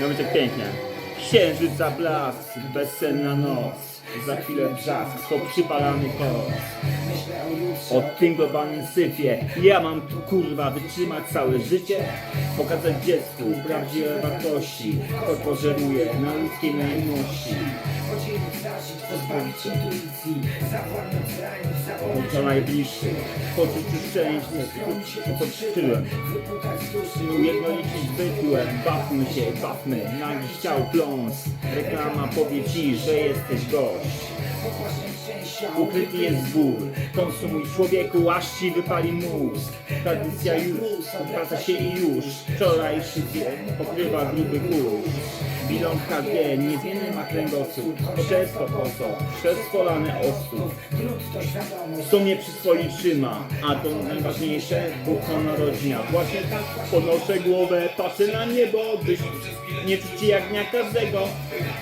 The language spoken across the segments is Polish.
Miał być tak pięknie. Księżyca blask, bezsenna noc. Za chwilę brzask, to przypalany kos. O tym globalnym syfie. Ja mam tu kurwa wytrzymać całe życie? Pokazać dziecku prawdziwe wartości. Kto pożeruje na ludzkiej zapomnieć To najbliższy Poczuciu szczęścia z duszy Ujednolicić bytłem Bawmy się, bawmy. Nagi chciał pląs. Reklama powie ci, że jesteś gość Pogłaśniać szczęścia, Ukryty jest ból, konsumuj człowieku, aż ci wypali mózg. Tradycja już, wraca się i już. Wczorajszy dzień pokrywa gruby kurz. Bilon HG, niezmienny ma kręgosłup. Co? Przez polane osób. sumie przy swoim trzyma, a to najważniejsze, ducha narodzina. Właśnie tak podnoszę głowę, patrzę na niebo, byś nie czujcie jak dnia każdego.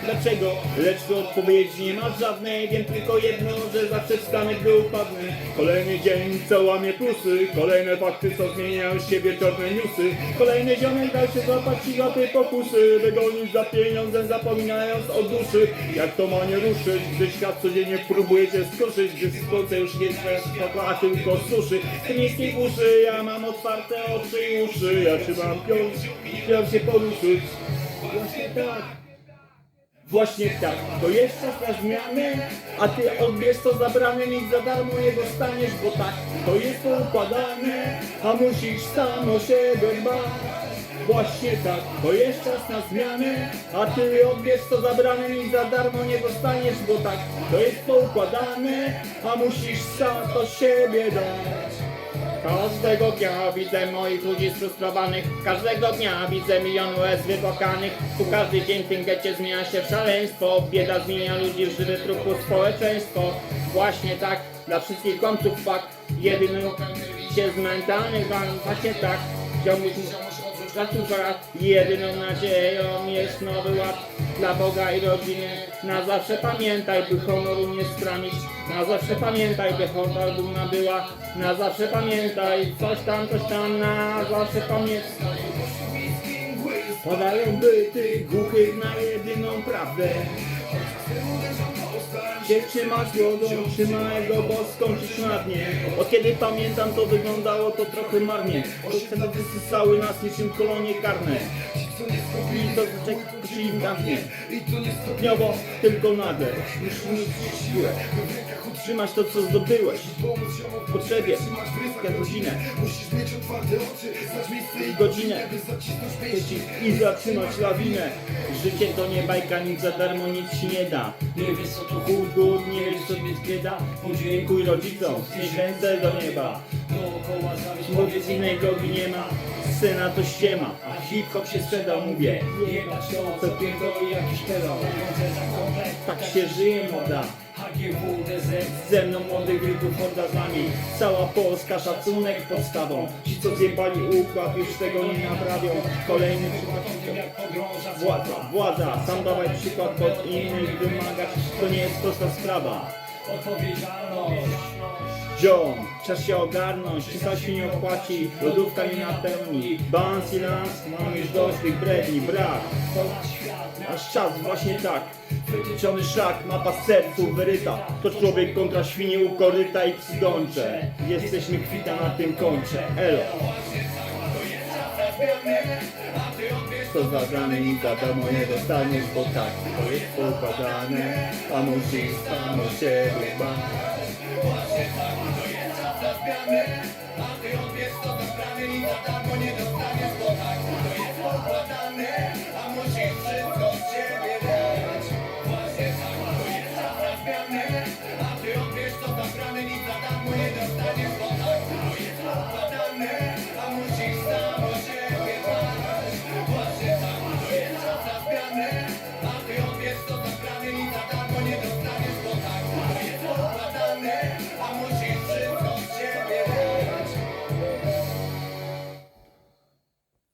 Dlaczego? Lecz tu odpowiedzi nie ma żadnej, wiem tylko jedno, że zawsze wstanę, gdy upadnę. Kolejny dzień, co łamie plusy, kolejne fakty, co zmieniają się wieczorne newsy. Kolejny ziomek dał się złapać i łapy pokusy, wygonić za pieniądzem, zapominając o duszy. Jak to ma nie ruszyć, gdy świat codziennie próbuje cię skruszyć, gdy słońce już nie spoko, a tylko suszy. W tej miejskiej uszy, ja mam otwarte oczy i uszy, ja trzymam piąć, chciałem się poruszyć. Właśnie tak. Właśnie tak, to jest czas na zmianę, a ty odbierz to zabrane, nic za darmo jego staniesz, bo tak, to jest poukładane, a musisz sam o siebie dbać. Właśnie tak, to jest czas na zmianę, a ty odbierz to zabrane, nic za darmo nie dostaniesz, bo tak, to jest poukładane, a musisz sam to siebie dać. Każdego dnia widzę moich ludzi sfrustrowanych. Każdego dnia widzę milion łez wypłakanych. Tu każdy dzień w tym getcie zmienia się w szaleństwo. Bieda zmienia ludzi w żywe trupu społeczeństwo Właśnie tak, dla wszystkich kątów fakt. Jedyny się z mentalnych wan Właśnie tak, ziomuś Zaczynka jedyną nadzieją jest nowy ład dla Boga i rodziny. Na zawsze pamiętaj, by honoru nie stranić. Na zawsze pamiętaj, by honor dumna była. Na zawsze pamiętaj, coś tam, coś tam, na zawsze pamiętaj. Podają byty głuchych na jedyną prawdę. Się trzymać wodą, trzymaj go boską czy szmatnie. Od kiedy pamiętam to wyglądało to trochę marnie. Wtedy wysysały nas niczym kolonie karne. I to zaczekaj im damnie. Stopniowo, tylko nagle. Musisz mieć siłę. Utrzymać to, co zdobyłeś. W potrzebie. Jak godzinę. Musisz mieć otwarte oczy, i Godzinę. I zatrzymać lawinę. Życie to nie bajka, nic za darmo nic ci nie da. Nie wiesz co to głód, nie wiesz co mieć bieda. Podziękuj rodzicom, znieś ręce do nieba. Dookoła Powiedz innej drogi nie ma, syna to ściema. A hip-hop się sprzedał, mówię. Jebać to, co pierdoli jakiś terror Tak się żyje moda. HGW, DZ Ze mną młodych ryków hordarzami Cała Polska szacunek podstawą. Ci co zjebali układ już tego nie naprawią. Kolejny przykład Jak pogrąża Władza, władza, sam dawaj przykład pod innych wymagać. To nie jest prosta sprawa. Odpowiedzialność. Ziom, czas się ogarnąć, czysta się nie opłaci, lodówka nie napełni. Balans i lans, mam już dość tych bredni, brak. Aż czas właśnie tak Wytyczony szlak, mapa sercu wyryta. To człowiek kontra świnie u koryta i psy Jesteśmy kwita na tym koncie, elo. To zadane i wiadomo nie dostaniesz, bo tak To jest poukładane, a musisz sam o siebie dbać